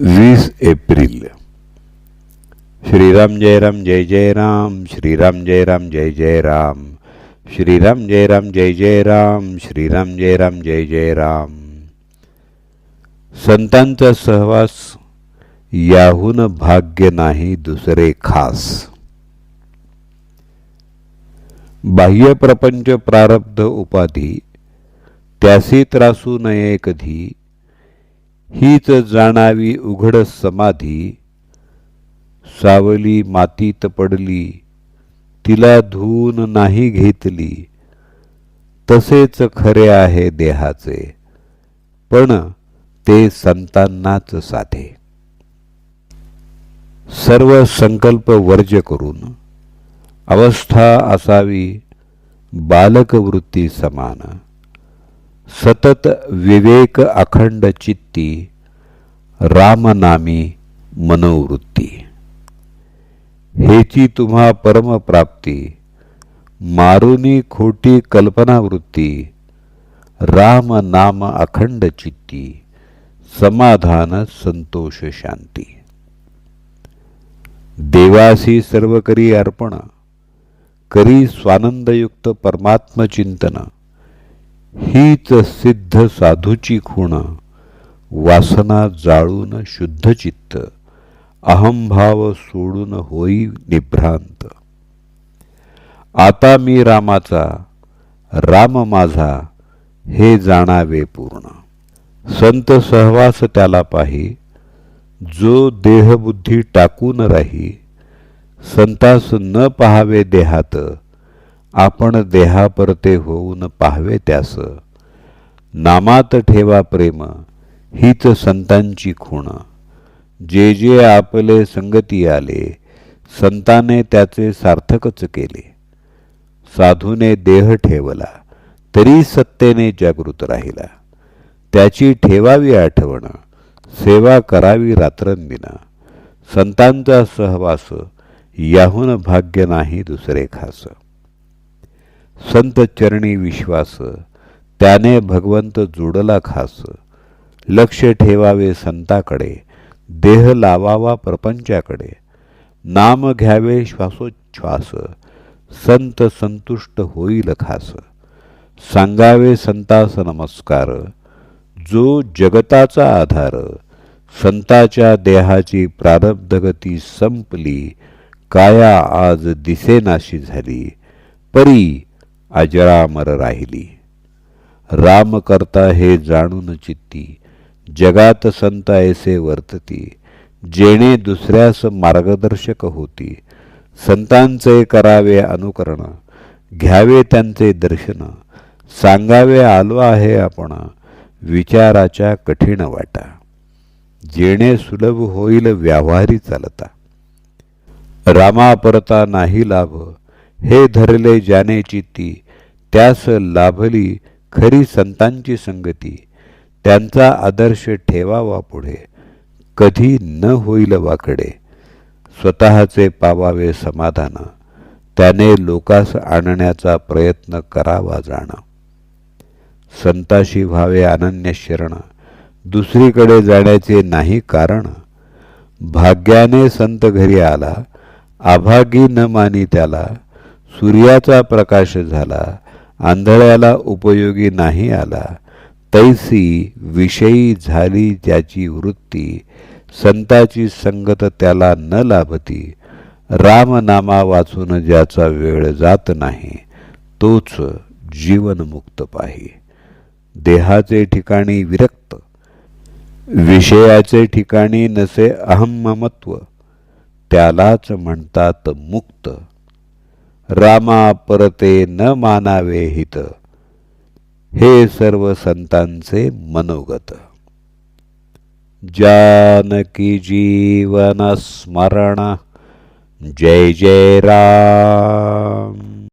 वीस एप्रिल श्रीराम जय राम जय जय राम श्रीराम जय राम जय जय राम श्रीराम जय राम जय जय राम श्रीराम जय राम जय जय राम संतांचा सहवास याहून भाग्य नाही दुसरे खास. बाह्य प्रपंच प्रारब्ध उपाधी त्यासी त्रासू नये कधी हीच जाणावी उघड समाधी. सावली मातीत पडली तिला धुवून नाही घेतली. तसेच खरे आहे देहाचे पण ते संतांनाच साधे. सर्व संकल्प वर्ज करून अवस्था असावी बालक वृत्ती समान. सतत विवेक अखंड चित्ती रामनामी मनोवृत्ती. हेची तुम्हा परमप्राप्ती मारुनी खोटी कल्पनावृत्ती राम नाम अखंड चित्ती समाधान संतोष शांती. देवासी सर्व करी अर्पण करी स्वानंदयुक्त परमात्मचिंतन. हीच सिद्ध साधूची खूण. वासना जाळून शुद्ध चित्त. अहंभाव सोडून होई निभ्रांत. आता मी रामाचा राम माझा हे जाणावे पूर्ण. संत सहवास त्याला पाही. जो देहबुद्धी टाकून राही. संतास न पहावे देहात आपण देहापरते होऊन पाहावे त्यास. नामात ठेवा प्रेम हीच संतांची खूण. जे जे आपले संगती आले संताने त्याचे सार्थकच केले. साधूने देह ठेवला तरी सत्तेने जागृत राहिला. त्याची ठेवावी आठवण सेवा करावी रात्रंदिन. संतांचा सहवास याहून भाग्य नाही दुसरे खास. संत चरणी विश्वास त्याने भगवंत जोडला खास. लक्ष ठेवावे संताकडे देह लावावा प्रपंचाकडे. नाम घ्यावे श्वासोच्छ्वास संत संतुष्ट होईल खास. सांगावे संतास नमस्कार जो जगताचा आधार संताच्या देहाची प्रारब्धगती संपली काया आज दिसेनाशी झाली परी अजरामर राहिली. राम करता हे जाणून चित्ती जगात संत ऐसे वर्तती जेणे दुसऱ्यास मार्गदर्शक होती. संतांचे करावे अनुकरण घ्यावे त्यांचे दर्शन सांगावे आलो आहे आपण विचाराच्या कठीण वाटा. जेणे सुलभ होईल व्यावहारी चालता. रामा परता नाही लाभ हे धरले ज्याने चित्ती त्यास लाभली खरी संतांची संगती. त्यांचा आदर्श ठेवावा पुढे. कधी न होईल वाकडे. स्वतःचे पावावे समाधान. त्याने लोकास आणण्याचा प्रयत्न करावा जाणं. संताशी व्हावे अनन्य शरण. दुसरीकडे जाण्याचे नाही कारण. भाग्याने संत घरी आला. आभागी न मानी त्याला. सूर्याचा प्रकाश झाला आंधळ्याला उपयोगी नाही आला तैसी विषयी झाली त्याची वृत्ती संताची संगत त्याला न लाभती रामनामा वाचून ज्याचा वेळ जात नाही तोच जीवनमुक्त पाही. देहाचे ठिकाणी विरक्त विषयाचे ठिकाणी नसे अहममत्व त्यालाच म्हणतात मुक्त. रामा परते न मानावे हित. हे सर्व संतांचे मनोगत. जानकी जीवन स्मरण जय जय राम.